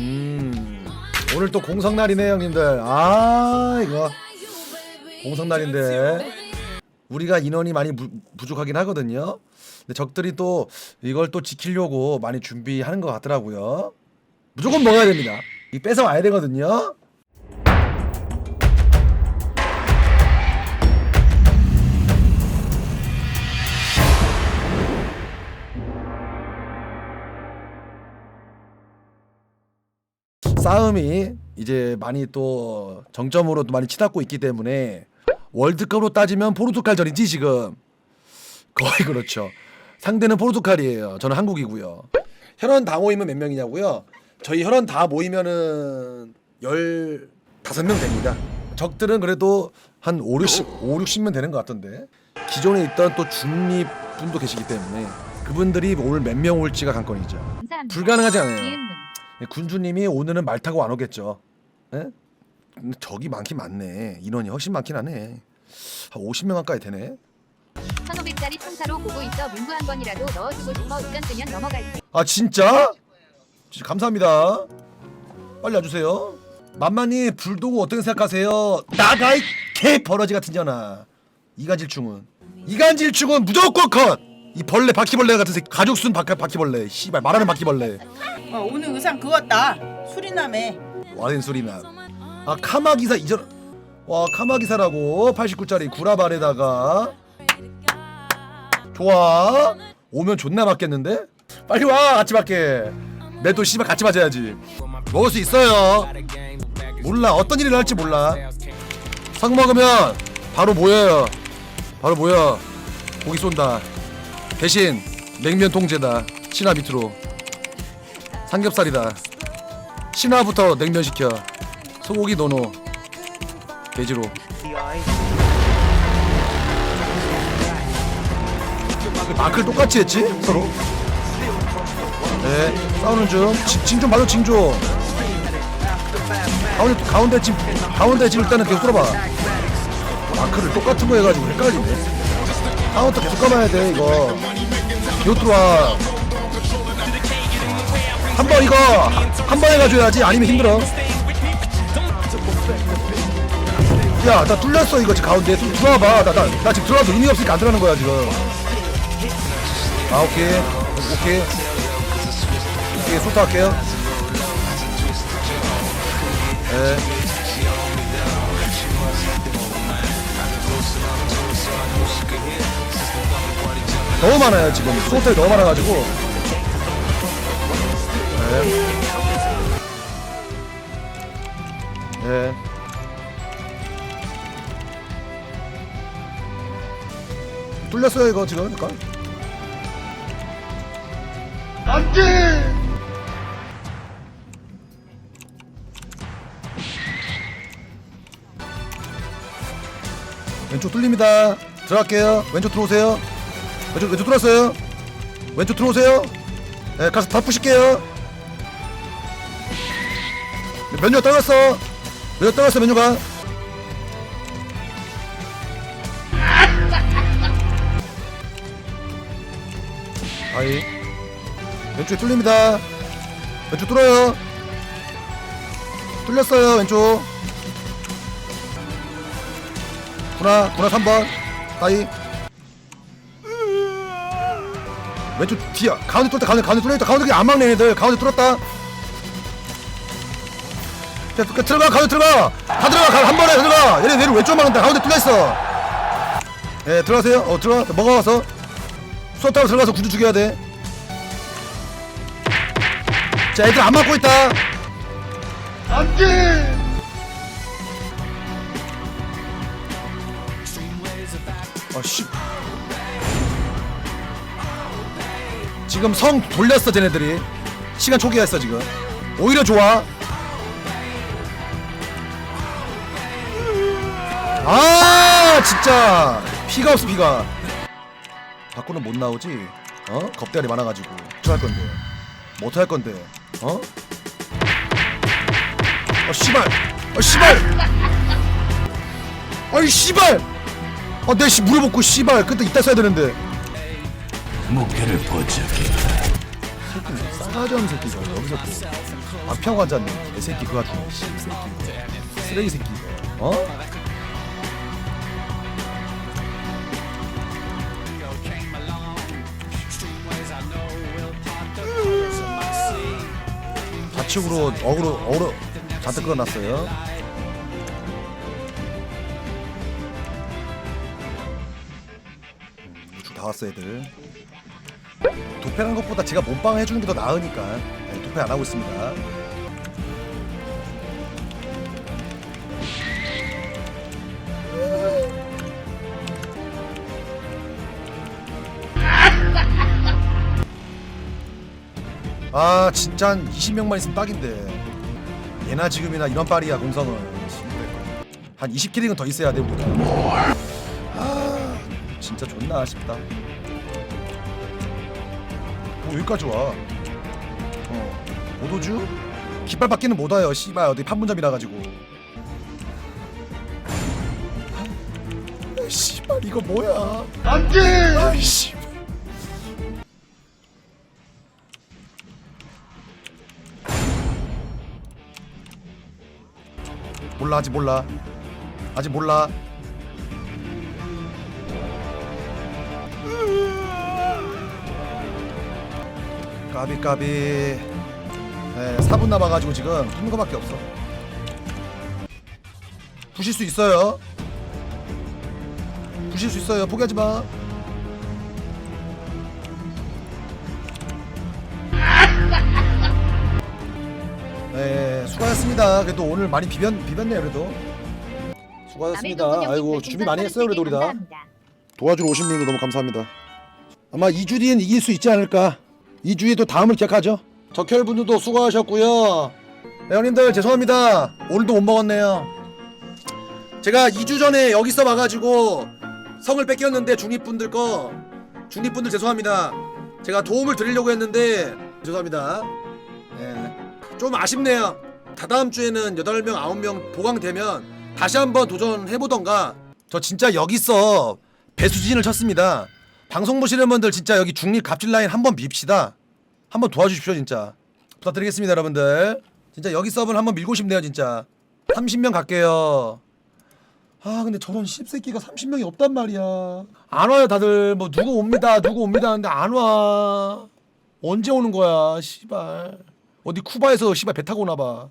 음. 오늘 또 공성날이네 형님들. 아 이거. 공성날인데. 우리가 인원이 많이 부, 부족하긴 하거든요. 근데 적들이 또 이걸 또 지키려고 많이 준비하는 것 같더라고요. 무조건 먹어야 됩니다. 이 뺏어 와야 되거든요 싸움이 이제 많이 또 정점으로 또 많이 치닫고 있기 때문에 월드컵으로 따지면 포르투갈전이지 지금 거의 그렇죠. 상대는 포르투갈이에요. 저는 한국이고요. 혈원 다 모이면 몇 명이냐고요? 저희 혈원 다 모이면은 15명 됩니다. 적들은 그래도 한 5, 60, 5, 60명 되는 것 같던데 기존에 있던 또 중립 분도 계시기 때문에 그분들이 올몇명 올지가 관건이죠. 감사합니다. 불가능하지 않아요. 군주님이 오늘은 말 타고 안 오겠죠. 예? 근데 적이 많긴 많네. 인원이 훨씬 많긴 하네. 한 50명 가까이 되네. 1500짜리 청사로 보고 있어 문구 한 번이라도 넣어주고 싶어 운전 뜨면 넘어갈게. 아 진짜? 진짜 감사합니다. 빨리 와주세요. 만만히 불도구 어떻게 생각하세요? 나가 이 개 버러지 같은 년아. 이간질충은 이간질충은 무조건 컷. 이 벌레 바퀴벌레 같은 새끼 가죽순 바, 바퀴벌레. 씨발 말하는 바퀴벌레. 어, 오늘 의상 그거다. 수리남에. 와된 소리나 아 카마기사 이전 와 카마기사라고. 89짜리 구라발에다가. 좋아. 오면 존나 맞겠는데? 빨리 와 같이 맞게 내도 씨발 같이 맞아야지. 먹을 수 있어요. 몰라. 어떤 일이 날지 몰라. 상 먹으면 바로 모여요. 바로 모여. 고기 쏜다 대신 냉면 통제다. 신화 밑으로. 삼겹살이다. 신화부터 냉면 시켜. 소고기 노노. 돼지로. 마크를 똑같이 했지? 서로? 네 싸우는 중 징좀 봐줘 징좀 가운데 가운데 집 가운데 집 일단은 계속 뚫어봐. 마크를 똑같은 거 해가지고 헷갈리네 카운터 계속 감아야 돼 이거. 계속 들어와. 한 번 이거 한 번 해가줘야지. 아니면 힘들어. 야 나 뚫렸어 이거 지금 가운데. 좀 들어와봐. 나, 나, 나 지금 들어와도 의미 없으니까 안 들어가는 거야 지금. 아 오케이. 오케이. 오케이 소타 할게요. 네 너무 많아요 지금 소탈이 너무 많아가지고 네. 네. 뚫렸어요 이거 지금 잠깐. 안돼. 왼쪽 뚫립니다. 들어갈게요. 왼쪽 들어오세요. 왼쪽 왼쪽 들어왔어요. 왼쪽 들어오세요. 네, 가서 다 부실게요. 메뉴가 떨어졌어. 메뉴 떨어졌어 메뉴가. 아이 왼쪽에 뚫립니다. 왼쪽 뚫어요. 뚫렸어요 왼쪽. 구나 구나 3번. 아이 왼쪽 뒤야. 가운데 뚫었다 가운데 가운데 뚫렸다. 가운데 안 막네 얘들. 가운데 뚫었다. 자, 그, 들어가 가운데 들어가. 다 들어가 가, 한 번에 들어가. 얘네 내를 왼쪽 막는다. 가운데 뚫려 있어. 예 들어가세요. 어 들어가. 먹어가서. 수업 타고 들어가서 구두 죽여야 돼자 애들 안 맞고 있다. 안돼 아씨 지금 성 돌렸어 쟤네들이. 시간 초기화했어 지금. 오히려 좋아. 아 진짜. 피가 없어 피가. 밖으로는 못 나오지? 어? 겁대가리 많아가지고. 어떡할 건데? 뭐 어떡할 건데? 어? 어 씨발. 어 씨발. 아이 씨발. 어내씨 물어보고 씨발. 그때 이따 써야 되는데 목표를 포착해 새끼는 싸 사과점 새끼가 여기서 또 막평 앉았네 개새끼 그 같은 씨 새끼 쓰레기 새끼. 어? 좌측으로 어그로 어그로 잔뜩 끌어놨어요. 우측 다 왔어 애들 도패한 것보다 제가 몸빵 해주는 게 더 나으니까. 네, 도패 안 하고 있습니다. 아 진짜 한 20명만 있으면 딱인데. 예나 지금이나 이런 빨이야 공성은. 한 20키링은 더 있어야 돼 우리가. 아 진짜 존나 아쉽다 뭐 여기까지 와. 어. 못 오주? 깃발 받기는 못 와요. 씨발 어디 판문점이라 가지고. 아, 씨발 이거 뭐야? 안돼. 아이씨. 몰라 아직 몰라. 아직 몰라. 까비 까비 네 4분 남아가지고 지금 한 거밖에 없어 부실 수 있어요 부실 수 있어요 포기하지 마 네, 수고하셨습니다. 그래도 오늘 많이 비변 비변네요, 그래도. 수고하셨습니다. 아이고 준비 많이 했어요, 그래도 우리 다. 도와주러 오신 분들도 너무 감사합니다. 아마 2주 뒤엔 이길 수 있지 않을까. 2주 뒤에 또 다음을 기약하죠. 적혈 분들도 수고하셨고요. 네, 형님들 죄송합니다. 오늘도 못 먹었네요. 제가 2주 전에 여기 있어 봐가지고 성을 뺏겼는데 중립분들 거 중립분들 죄송합니다. 제가 도움을 드리려고 했는데 죄송합니다. 네. 좀 아쉽네요. 다다음 주에는 8명, 9명 보강되면 다시 한번 도전해보던가 저 진짜 여기서 배수진을 쳤습니다. 방송 보시는 분들 진짜 여기 중립 갑질 라인 한번 밉시다. 한번 도와주십시오 진짜. 부탁드리겠습니다 여러분들. 진짜 여기 서브는 한번 밀고 싶네요 진짜. 30명 갈게요. 아 근데 저런 씹새끼가 30명이 없단 말이야. 안 와요 다들 뭐 누구 옵니다 누구 옵니다 하는데 안 와. 언제 오는 거야 씨발. 어디 쿠바에서 씨발 배 타고 오나 봐.